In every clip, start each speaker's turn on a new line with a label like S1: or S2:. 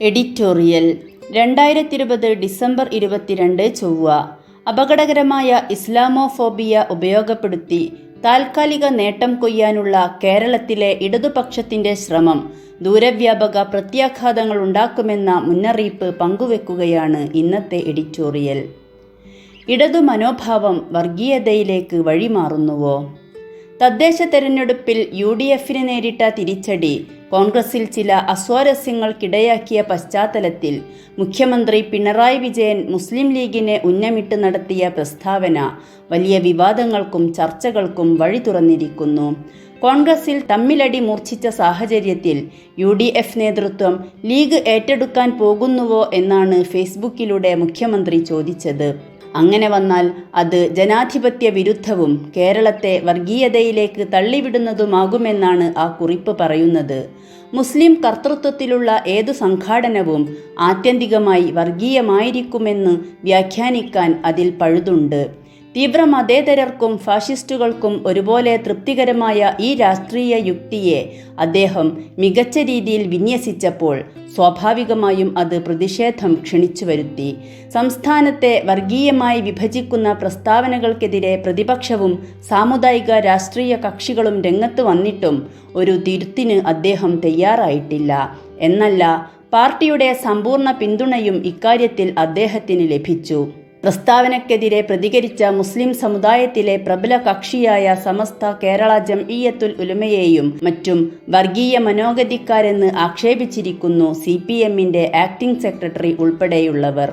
S1: Editorial രണ്ടായിരത്തി ഇരുപത് December ഇരുപത്തിരണ്ട് ചൊവ്വ. അപകടകരമായ ഇസ്ലാമോഫോബിയ ഉപയോഗപ്പെടുത്തി താൽക്കാലിക നേട്ടം കൊയ്യാനുള്ള കേരളത്തിലെ ഇടതുപക്ഷത്തിന്റെ ശ്രമം ദൂരവ്യാപക പ്രത്യാഘാതങ്ങൾ ഉണ്ടാക്കുമെന്ന മുന്നറിയിപ്പ് പങ്കുവെക്കുകയാണ് ഇന്നത്തെ എഡിറ്റോറിയൽ. ഇടതു മനോഭാവം വർഗീയതയിലേക്ക് വഴിമാറുന്നുവോ? തദ്ദേശ തെരഞ്ഞെടുപ്പിൽ യു ഡി എഫിന് നേരിട്ട തിരിച്ചടി കോൺഗ്രസിൽ ചില അസ്വാരസ്യങ്ങൾക്കിടയാക്കിയ പശ്ചാത്തലത്തിൽ മുഖ്യമന്ത്രി പിണറായി വിജയൻ മുസ്ലിം ലീഗിനെ ഉന്നമിട്ട് നടത്തിയ പ്രസ്താവന വലിയ വിവാദങ്ങൾക്കും ചർച്ചകൾക്കും വഴി തുറന്നിരിക്കുന്നു. കോൺഗ്രസിൽ തമ്മിലടി മൂർച്ഛിച്ച സാഹചര്യത്തിൽ യു ഡി എഫ് നേതൃത്വം ലീഗ് ഏറ്റെടുക്കാൻ പോകുന്നുവോ എന്നാണ് ഫേസ്ബുക്കിലൂടെ മുഖ്യമന്ത്രി ചോദിച്ചത്. അങ്ങനെ വന്നാൽ അത് ജനാധിപത്യ വിരുദ്ധവും കേരളത്തെ വർഗീയതയിലേക്ക് തള്ളിവിടുന്നതുമാകുമെന്നാണ് ആ കുറിപ്പ് പറയുന്നത്. മുസ്ലിം കർത്തൃത്വത്തിലുള്ള ഏതു സംഘാടനവും ആത്യന്തികമായി വർഗീയമായിരിക്കുമെന്ന് വ്യാഖ്യാനിക്കാൻ അതിൽ പഴുതുണ്ട്. തീവ്ര മതേതരർക്കും ഫാഷിസ്റ്റുകൾക്കും ഒരുപോലെ തൃപ്തികരമായ ഈ രാഷ്ട്രീയ യുക്തിയെ അദ്ദേഹം മികച്ച രീതിയിൽ വിന്യസിച്ചപ്പോൾ സ്വാഭാവികമായും അത് പ്രതിഷേധം ക്ഷണിച്ചു വരുത്തി. സംസ്ഥാനത്തെ വർഗീയമായി വിഭജിക്കുന്ന പ്രസ്താവനകൾക്കെതിരെ പ്രതിപക്ഷവും സാമുദായിക രാഷ്ട്രീയ കക്ഷികളും രംഗത്ത് വന്നിട്ടും ഒരു തിരുത്തിന് അദ്ദേഹം തയ്യാറായിട്ടില്ല. എന്നല്ല പാർട്ടിയുടെ സമ്പൂർണ പിന്തുണയും ഇക്കാര്യത്തിൽ അദ്ദേഹത്തിന് ലഭിച്ചു. പ്രസ്താവനയ്ക്കെതിരെ പ്രതികരിച്ച മുസ്ലിം സമുദായത്തിലെ പ്രബല കക്ഷിയായ സമസ്ത കേരള ജംഇയത്തുൽ ഉലമയെയും മറ്റും വർഗീയ മനോഗതിക്കാരെന്ന് ആക്ഷേപിച്ചിരിക്കുന്നു സി പി എമ്മിന്റെ ആക്ടിംഗ് സെക്രട്ടറി ഉൾപ്പെടെയുള്ളവർ.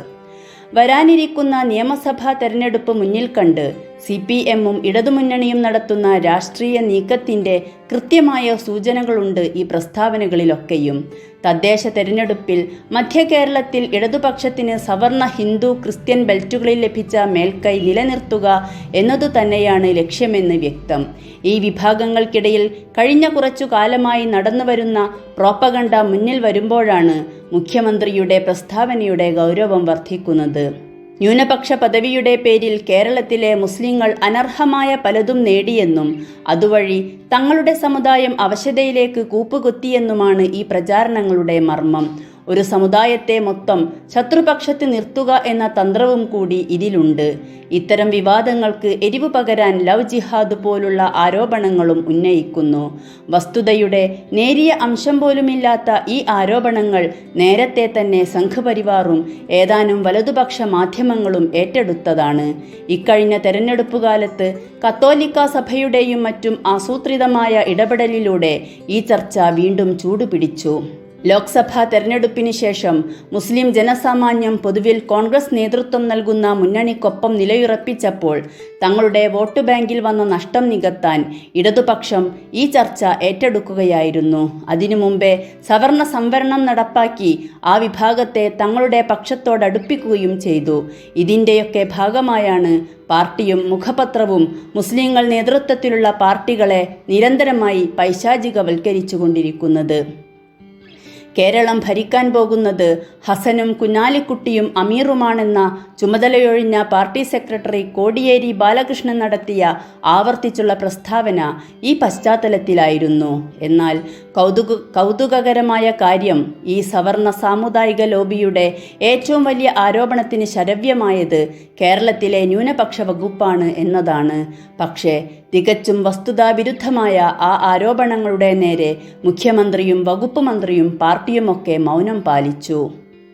S1: വരാനിരിക്കുന്ന നിയമസഭാ തെരഞ്ഞെടുപ്പ് മുന്നിൽ കണ്ട് സി പി എമ്മും ഇടതുമുന്നണിയും നടത്തുന്ന രാഷ്ട്രീയ നീക്കത്തിന്റെ കൃത്യമായ സൂചനകളുണ്ട് ഈ പ്രസ്താവനകളിലൊക്കെയും. തദ്ദേശ തെരഞ്ഞെടുപ്പിൽ മധ്യ കേരളത്തിൽ ഇടതുപക്ഷത്തിന് സവർണ ഹിന്ദു ക്രിസ്ത്യൻ ബെൽറ്റുകളിൽ ലഭിച്ച മേൽക്കൈ നിലനിർത്തുക എന്നതു തന്നെയാണ് ലക്ഷ്യമെന്ന് വ്യക്തം. ഈ വിഭാഗങ്ങൾക്കിടയിൽ കഴിഞ്ഞ കുറച്ചു കാലമായി നടന്നുവരുന്ന പ്രോപ്പഗണ്ട മുന്നിൽ വരുമ്പോഴാണ് മുഖ്യമന്ത്രിയുടെ പ്രസ്താവനയുടെ ഗൗരവം വർദ്ധിക്കുന്നത്. ന്യൂനപക്ഷ പദവിയുടെ പേരിൽ കേരളത്തിലെ മുസ്ലിങ്ങൾ അനർഹമായ പലതും നേടിയെന്നും അതുവഴി തങ്ങളുടെ സമുദായം അവശതയിലേക്ക് കൂപ്പുകുത്തിയെന്നുമാണ് ഈ പ്രചാരണങ്ങളുടെ മർമ്മം. ഒരു സമുദായത്തെ മൊത്തം ശത്രുപക്ഷത്ത് നിർത്തുക എന്ന തന്ത്രവും കൂടി ഇതിലുണ്ട്. ഇത്തരം വിവാദങ്ങൾക്ക് എരിവ് പകരാൻ ലവ് ജിഹാദ് പോലുള്ള ആരോപണങ്ങളും ഉന്നയിക്കുന്നു. വസ്തുതയുടെ നേരിയ അംശം പോലുമില്ലാത്ത ഈ ആരോപണങ്ങൾ നേരത്തെ തന്നെ സംഘപരിവാറും ഏതാനും വലതുപക്ഷ മാധ്യമങ്ങളും ഏറ്റെടുത്തതാണ്. ഇക്കഴിഞ്ഞ തെരഞ്ഞെടുപ്പ് കാലത്ത് കത്തോലിക്ക സഭയുടെയും മറ്റും ആസൂത്രിതമായ ഇടപെടലിലൂടെ ഈ ചർച്ച വീണ്ടും ചൂടുപിടിച്ചു. ലോക്സഭാ തെരഞ്ഞെടുപ്പിന് ശേഷം മുസ്ലിം ജനസാമാന്യം പൊതുവിൽ കോൺഗ്രസ് നേതൃത്വം നൽകുന്ന മുന്നണിക്കൊപ്പം നിലയുറപ്പിച്ചപ്പോൾ തങ്ങളുടെ വോട്ട് ബാങ്കിൽ വന്ന നഷ്ടം നികത്താൻ ഇടതുപക്ഷം ഈ ചർച്ച ഏറ്റെടുക്കുകയായിരുന്നു. അതിനു മുമ്പേ സവർണ സംവരണം നടപ്പാക്കി ആ വിഭാഗത്തെ തങ്ങളുടെ പക്ഷത്തോടടുപ്പിക്കുകയും ചെയ്തു. ഇതിന്റെയൊക്കെ ഭാഗമായാണ് പാർട്ടിയും മുഖപത്രവും മുസ്ലിങ്ങൾ നേതൃത്വത്തിലുള്ള പാർട്ടികളെ നിരന്തരമായി പൈശാചികവൽക്കരിച്ചുകൊണ്ടിരിക്കുന്നത്. കേരളം ഭരിക്കാൻ പോകുന്നത് ഹസനും കുഞ്ഞാലിക്കുട്ടിയും അമീറുമാണെന്ന ചുമതലയൊഴിഞ്ഞ പാർട്ടി സെക്രട്ടറി കോടിയേരി ബാലകൃഷ്ണൻ നടത്തിയ ആവർത്തിച്ചുള്ള പ്രസ്താവന ഈ പശ്ചാത്തലത്തിലായിരുന്നു. എന്നാൽ കൗതുക കൗതുകകരമായ കാര്യം ഈ സവർണ സാമുദായിക ലോബിയുടെ ഏറ്റവും വലിയ ആരോപണത്തിന് ശരവ്യമായത് കേരളത്തിലെ ന്യൂനപക്ഷ വകുപ്പാണ് എന്നതാണ്. പക്ഷേ തികച്ചും വസ്തുതാവിരുദ്ധമായ ആ ആരോപണങ്ങളുടെ നേരെ മുഖ്യമന്ത്രിയും വകുപ്പ് മന്ത്രിയും പാർട്ടിയുമൊക്കെ മൗനം പാലിച്ചു.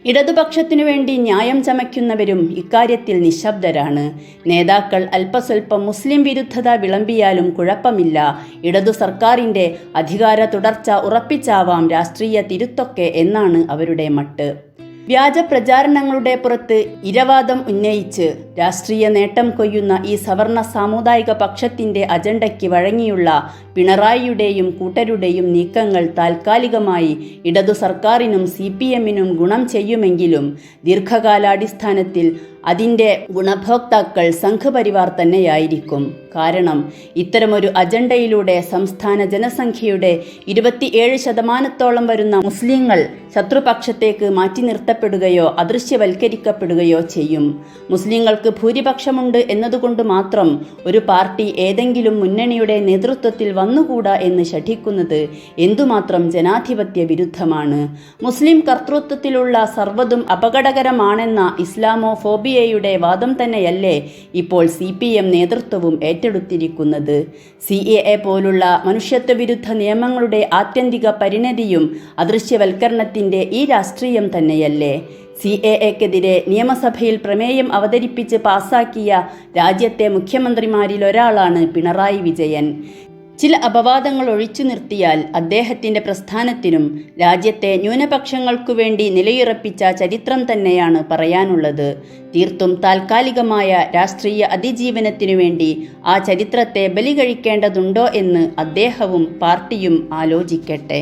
S1: ഇടതുപക്ഷത്തിനു വേണ്ടി ന്യായം ചമയ്ക്കുന്നവരും ഇക്കാര്യത്തിൽ നിശബ്ദരാണ്. നേതാക്കൾ അല്പസ്വല്പം മുസ്ലിം വിരുദ്ധത വിളമ്പിയാലും കുഴപ്പമില്ല. ഇടതു സർക്കാരിന്റെ അധികാര തുടർച്ച ഉറപ്പിച്ചാവാം രാഷ്ട്രീയ തിരുത്തൊക്കെ എന്നാണ് അവരുടെ മട്ട്. വ്യാജ പ്രചാരണങ്ങളുടെ പുറത്ത് ഇരവാദം ഉന്നയിച്ച് രാഷ്ട്രീയ നേട്ടം കൊയ്യുന്ന ഈ സവർണ സാമുദായിക പക്ഷത്തിന്റെ അജണ്ടയ്ക്ക് വഴങ്ങിയുള്ള പിണറായിയുടെയും കൂട്ടരുടെയും നീക്കങ്ങൾ താൽക്കാലികമായി ഇടതു സർക്കാരിനും സി ഗുണം ചെയ്യുമെങ്കിലും ദീർഘകാലാടിസ്ഥാനത്തിൽ അതിന്റെ ഗുണഭോക്താക്കൾ സംഘപരിവാർ തന്നെയായിരിക്കും. കാരണം ഇത്തരമൊരു അജണ്ടയിലൂടെ സംസ്ഥാന ജനസംഖ്യയുടെ ഇരുപത്തിയേഴ് ശതമാനത്തോളം വരുന്ന മുസ്ലിങ്ങൾ ശത്രുപക്ഷത്തേക്ക് മാറ്റി നിർത്തപ്പെടുകയോ അദൃശ്യവൽക്കരിക്കപ്പെടുകയോ ചെയ്യും. മുസ്ലിങ്ങൾക്ക് ഭൂരിപക്ഷമുണ്ട് എന്നതുകൊണ്ട് മാത്രം ഒരു പാർട്ടി ഏതെങ്കിലും മുന്നണിയുടെ നേതൃത്വത്തിൽ വന്നുകൂടാ എന്ന് ശഠിക്കുന്നത് എന്തുമാത്രം ജനാധിപത്യ വിരുദ്ധമാണ്. മുസ്ലിം കർത്തൃത്വത്തിലുള്ള സർവതും അപകടകരമാണെന്ന ഇസ്ലാമോ ഫോബിയയുടെ വാദം തന്നെയല്ലേ ഇപ്പോൾ സി പി എം നേതൃത്വവും ഏറ്റെടുത്തിരിക്കുന്നത്? സി എ എ പോലുള്ള മനുഷ്യത്വ വിരുദ്ധ നിയമങ്ങളുടെ ആത്യന്തിക പരിണതിയും അദൃശ്യവൽക്കരണത്തിന്റെ ഈ രാഷ്ട്രീയം തന്നെയല്ലേ? സി എ എക്കെതിരെ നിയമസഭയിൽ പ്രമേയം അവതരിപ്പിച്ച് പാസാക്കിയ രാജ്യത്തെ മുഖ്യമന്ത്രിമാരിൽ ഒരാളാണ് പിണറായി വിജയൻ. ചില അപവാദങ്ങൾ ഒഴിച്ചു നിർത്തിയാൽ അദ്ദേഹത്തിന്റെ പ്രസ്ഥാനത്തിനും രാജ്യത്തെ ന്യൂനപക്ഷങ്ങൾക്കു വേണ്ടി നിലയുറപ്പിച്ച ചരിത്രം തന്നെയാണ് പറയാനുള്ളത്. തീർത്തും താൽക്കാലികമായ രാഷ്ട്രീയ അതിജീവനത്തിനു വേണ്ടി ആ ചരിത്രത്തെ ബലി കഴിക്കേണ്ടതുണ്ടോ എന്ന് അദ്ദേഹവും പാർട്ടിയും ആലോചിക്കട്ടെ.